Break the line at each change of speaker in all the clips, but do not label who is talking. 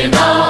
Fatima.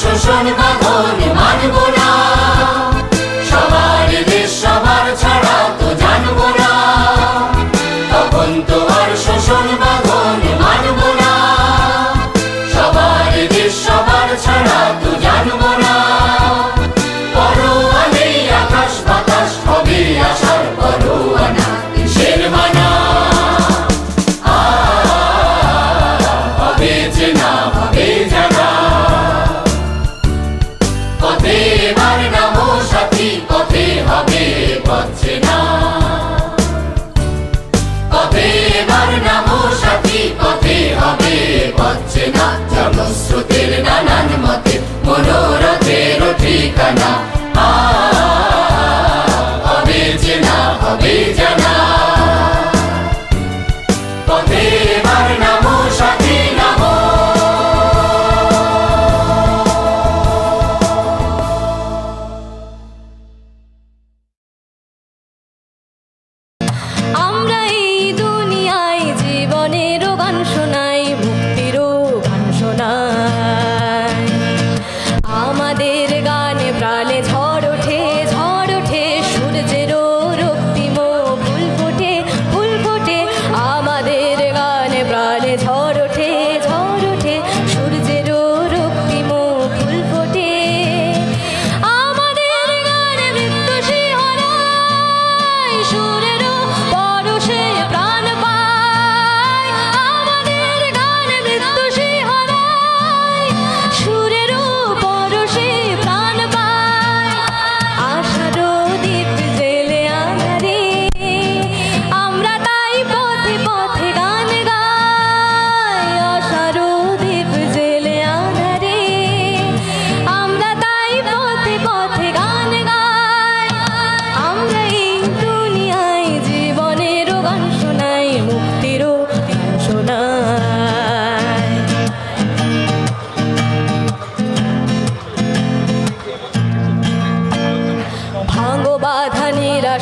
শোষণ বাঁধন মানব
ಶ್ರುತಿರ್ಗಣ ಮತಿ ಮನೋರಥೇರು ತ್ರಿಕಣ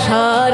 আশা